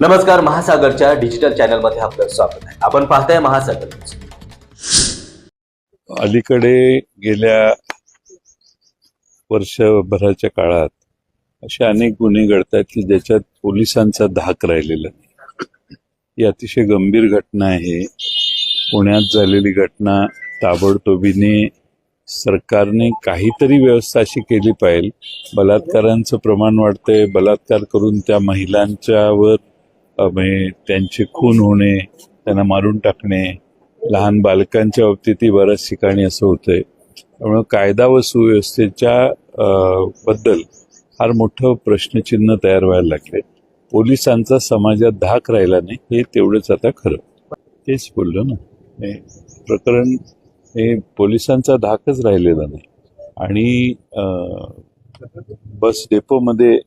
नमस्कार महासागरच्या डिजिटल चॅनलमध्ये आपलं स्वागत आहे. आपण पाहताय महासागर अलीकडे गेल्या वर्षभराच्या काळात असे अनेक गुन्हे घडतात की ज्याच्यात पोलिसांचा धाक राहिलेला नाही. ही अतिशय गंभीर घटना आहे. पुण्यात झालेली घटना ताबडतोबीने सरकारने काहीतरी व्यवस्था अशी केली पाहिजे. बलात्कारांचं प्रमाण वाढतंय. बलात्कार करून त्या महिलांच्यावर म्हणजे त्यांचे खून होणे त्यांना मारून टाकणे लहान बालकांच्या बाबतीतही बऱ्याच ठिकाणी असं होतंय. त्यामुळे कायदा व सुव्यवस्थेच्या बद्दल फार मोठं प्रश्नचिन्ह तयार व्हायला लागले. पोलिसांचा समाजात धाक राहिला नाही हे तेवढंच आता खरं. तेच बोललो ना. हे प्रकरण हे पोलिसांचा धाकच राहिलेला नाही. आणि बस डेपोमध्ये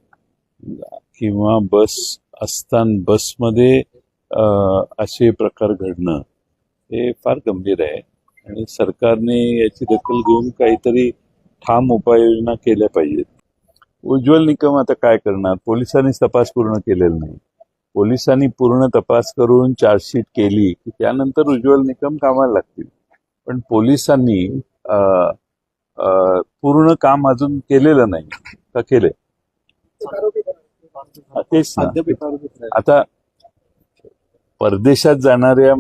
किंवा बस असताना बसमध्ये असे प्रकार घडणं हे फार गंभीर आहे. आणि सरकारने याची दखल घेऊन काहीतरी ठाम उपाययोजना केल्या पाहिजेत. उज्ज्वल निकम आता काय करणार? पोलिसांनीच तपास पूर्ण केलेला नाही. पोलिसांनी पूर्ण तपास करून चार्जशीट केली की त्यानंतर उज्ज्वल निकम कामाला लागतील. पण पोलिसांनी पूर्ण काम अजून केलेलं नाही. का केलंय? तेच आता परदेशात जाणाऱ्या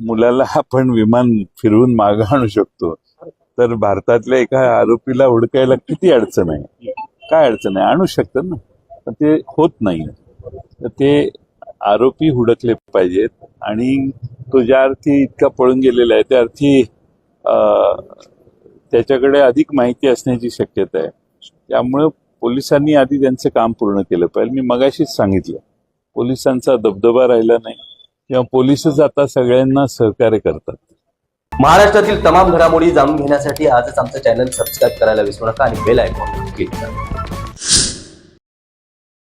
मुलाला आपण विमान फिरवून मागं आणू शकतो. तर भारतातल्या एका आरोपीला हुडकायला किती अडचण आहे? काय अडचण आहे? आणू शकतात ना. पण ते होत नाही. तर ते आरोपी हुडकले पाहिजेत आणि तो ज्या अर्थी इतका पळून गेलेला आहे त्या अर्थी त्याच्याकडे अधिक माहिती असण्याची शक्यता आहे. त्यामुळं पोलिसांनी आधी त्यांचं काम पूर्ण केलं पाहिजे. मी मगाशीच सांगितलं पोलिसांचा दबदबा राहिला नाही किंवा पोलिसच आता सगळ्यांना सहकार्य करतात. महाराष्ट्रातील तमाम घडामोडी जाणून घेण्यासाठी आजच आमचं चॅनल सबस्क्राईब करायला विसरू नका आणि बेल आयकॉन क्लिक करा.